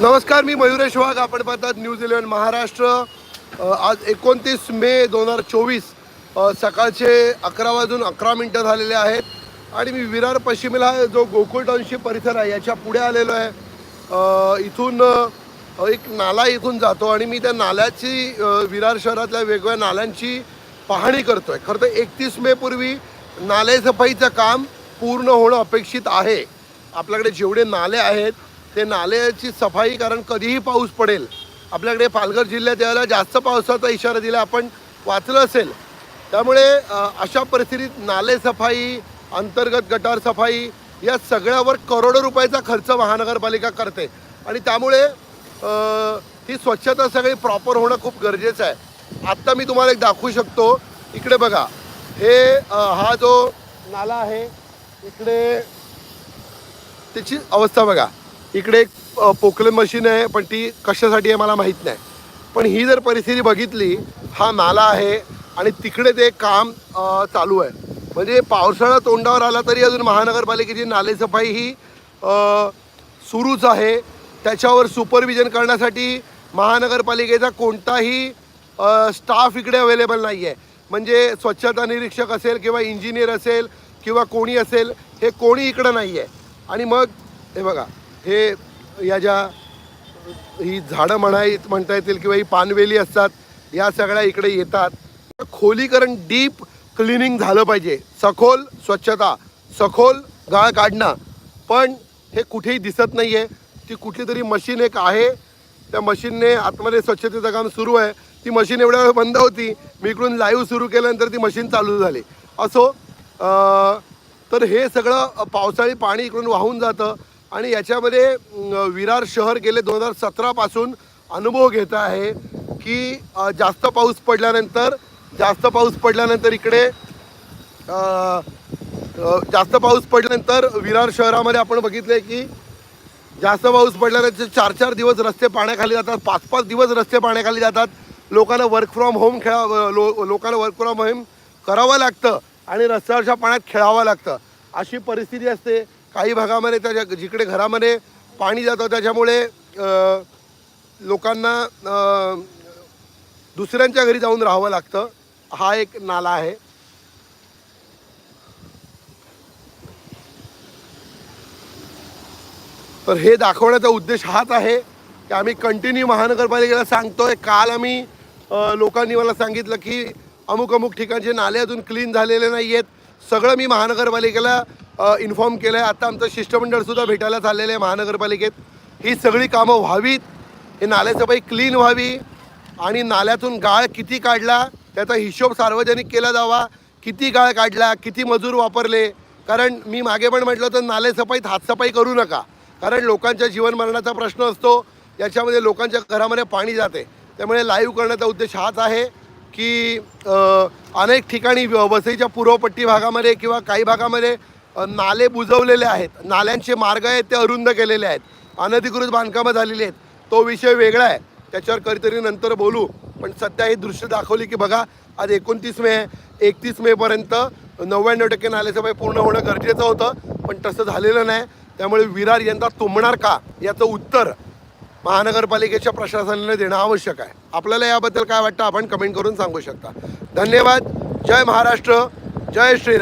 नमस्कार मी मयुरेश वाघ. आपण पाहतात न्यूज इलेव्हन महाराष्ट्र. आज एकोणतीस मे दोन हजार चोवीस सकाळचे अकरा वाजून अकरा मिनटं झालेले आहेत. आणि मी विरार पश्चिमेला जो गोकुळ टाउनशिप परिसर आहे याच्यापुढे आलेलो आहे. इथून एक नाला इथून जातो आणि मी त्या नाल्याची विरार शहरातल्या वेगवेगळ्या नाल्यांची पाहणी करतोय. खरं तर एकतीस मे पूर्वी नाले सफाईचं काम पूर्ण होणं अपेक्षित आहे. आपल्याकडे जेवढे नाले आहेत ते नाल्याची सफाई कारण कधीही पाऊस पडेल. आपल्याकडे पालघर जिल्ह्यात यायला जास्त पावसाचा इशारा दिला आपण वाचलं असेल. त्यामुळे अशा परिस्थितीत नाले सफाई अंतर्गत गटार सफाई या सगळ्यावर करोडो रुपयाचा खर्च महानगरपालिका करते. आणि त्यामुळे ही स्वच्छता सगळी प्रॉपर होणं खूप गरजेचं आहे. आत्ता मी तुम्हाला एक दाखवू शकतो. इकडे बघा. हे हा जो नाला आहे इकडे त्याची अवस्था बघा. इकडे एक अ, मशीन आहे पण ती कशासाठी आहे मला माहीत नाही. पण ही जर परिस्थिती बघितली हा नाला आहे आणि तिकडे ते काम चालू आहे. म्हणजे पावसाळा तोंडावर आला तरी अजून महानगरपालिकेची नालेसफाई ही सुरूच आहे. त्याच्यावर सुपरविजन करण्यासाठी महानगरपालिकेचा कोणताही स्टाफ इकडे अवेलेबल नाही आहे म्हणजे स्वच्छता निरीक्षक असेल किंवा इंजिनियर असेल किंवा कोणी असेल हे कोणी इकडं नाही आहे आणि मग हे बघा हे या ज्या ही झाडं म्हणाय म्हणता येतील किंवा ही पानवेली असतात या सगळ्या इकडे येतात. खोलीकरण डीप क्लिनिंग झालं पाहिजे. सखोल स्वच्छता सखोल गाळ काढणं. पण हे कुठेही दिसत नाही आहे ती कुठली तरी मशीन एक आहे. त्या मशीनने आतमध्ये स्वच्छतेचं काम सुरू आहे. ती मशीन एवढ्या वेळ बंद होती. मी इकडून लाईव्ह सुरू केल्यानंतर ती मशीन चालू झाली. असो तर हे सगळं पावसाळी पाणी इकडून वाहून जातं. आणि याच्यामध्ये विरार शहर गेले दोन हजार सतरापासून अनुभव घेत आहे की जास्त पाऊस पडल्यानंतर जास्त पाऊस पडल्यानंतर इकडे जास्त पाऊस पडल्यानंतर विरार शहरामध्ये आपण बघितलं आहे की जास्त पाऊस पडल्यानंतर चार चार दिवस रस्ते पाण्याखाली जातात पाच पाच दिवस रस्ते पाण्याखाली जातात. लोकांना वर्क फ्रॉम होम खेळा लो लोकांना वर्क फ्रॉम होम करावं लागतं आणि रस्त्यावरच्या पाण्यात खेळावं लागतं. अशी परिस्थिती असते. काही भागामध्ये त्याच्या जिकडे घरामध्ये पाणी जातं त्याच्यामुळे लोकांना दुसऱ्यांच्या घरी जाऊन राहावं लागतं. हा एक नाला आहे. तर हे दाखवण्याचा उद्देश हाच आहे की आम्ही कंटिन्यू महानगरपालिकेला सांगतोय. काल आम्ही लोकांनी मला सांगितलं की अमुक अमुक ठिकाणचे नाले अजून क्लीन झालेले नाही आहेत सगळं मी महानगरपालिकेला इन्फॉर्म केलं आहे आता आमचं शिष्टमंडळसुद्धा भेटायला चाललेलं आहे महानगरपालिकेत. ही सगळी कामं व्हावीत. हे नाल्यासफाई क्लीन व्हावी. आणि नाल्यातून गाळ किती काढला त्याचा हिशोब सार्वजनिक केला जावा. किती गाळ काढला किती मजूर वापरले. कारण मी मागे पण म्हटलं तर नालेसफाईत हातसफाई करू नका. कारण लोकांच्या जीवनमरणाचा प्रश्न असतो. याच्यामध्ये लोकांच्या घरामध्ये पाणी जाते. त्यामुळे लाईव्ह करण्याचा उद्देश हाच आहे की अनेक ठिकाणी वसईच्या पूर्वपट्टी भागामध्ये किंवा काही भागामध्ये नाले बुजवलेले आहेत. नाल्यांचे मार्ग आहेत ते अरुंद केलेले आहेत. अनधिकृत बांधकामं झालेली आहेत. तो विषय वेगळा आहे. त्याच्यावर कधीतरी नंतर बोलू. पण सध्या ही दृश्य दाखवली की बघा आज एकोणतीस मे एकतीस मेपर्यंत नव्याण्णव टक्के नालेसफाई पूर्ण होणं गरजेचं होतं. पण तसं झालेलं नाही. त्यामुळे विरार यंदा तुंबणार का याचं उत्तर महानगरपालिकेच्या प्रशासनाने देणं आवश्यक आहे. आपल्याला याबद्दल काय वाटतं आपण कमेंट करून सांगू शकता. धन्यवाद. जय महाराष्ट्र. जय श्री